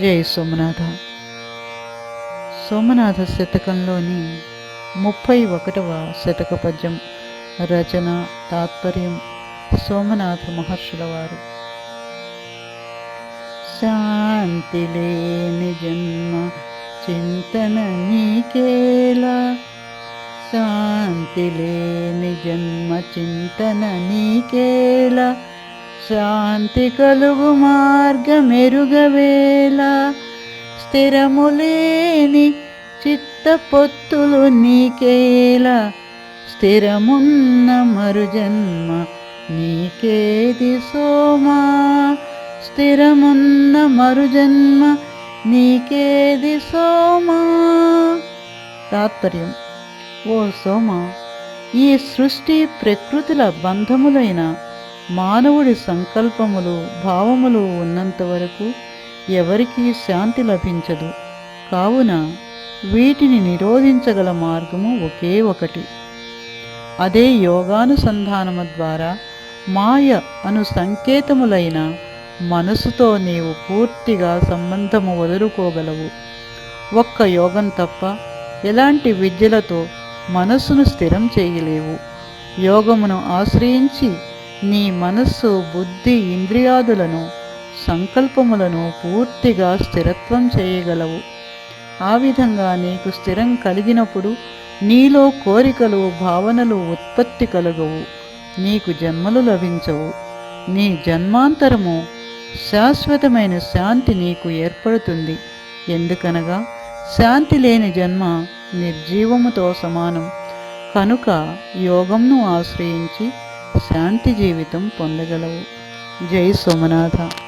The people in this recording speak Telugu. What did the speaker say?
జై సోమనాథ. సోమనాథ శతకంలోని ముప్పై ఒకటవ శతక పద్యం రచన తాత్పర్యం సోమనాథ మహర్షుల వారు. శాంతి లేని జన్మ చింతన నీకేలా? శాంతి లేని జన్మ చింతన నీకేలా? శాంతి కలుగు మార్గమెరుగవేళ స్థిరము లేని చిత్త పొత్తులు నీకేలా స్థిరమున్న మరుజన్మ నీకేది సోమా స్థిరమున్న మరుజన్మ నీకేది సోమా? తాత్పర్యం. ఓ సోమ ఈ సృష్టి ప్రకృతుల బంధములైన మానవుడి సంకల్పములు భావములు ఉన్నంత వరకు ఎవరికీ శాంతి లభించదు. కావున వీటిని నిరోధించగల మార్గము ఒకే ఒకటి. అదే యోగానుసంధానము ద్వారా మాయ అను సంకేతములైన మనసుతో నీవు పూర్తిగా సంబంధము వదులుకోగలవు. ఒక్క యోగం తప్ప ఎలాంటి విద్యలతో మనస్సును స్థిరం చేయలేవు. యోగమును ఆశ్రయించి నీ మనస్సు బుద్ధి ఇంద్రియాదులను సంకల్పములను పూర్తిగా స్థిరత్వం చేయగలవు. ఆ విధంగా నీకు స్థిరం కలిగినప్పుడు నీలో కోరికలు భావనలు ఉత్పత్తి కలగవు. నీకు జన్మలు లభించవు. నీ జన్మాంతరము శాశ్వతమైన శాంతి నీకు ఏర్పడుతుంది. ఎందుకనగా శాంతి లేని జన్మ నిర్జీవముతో సమానం. కనుక యోగంను ఆశ్రయించి శాంతి జీవితం పొందగలవు. జై సోమనాథ.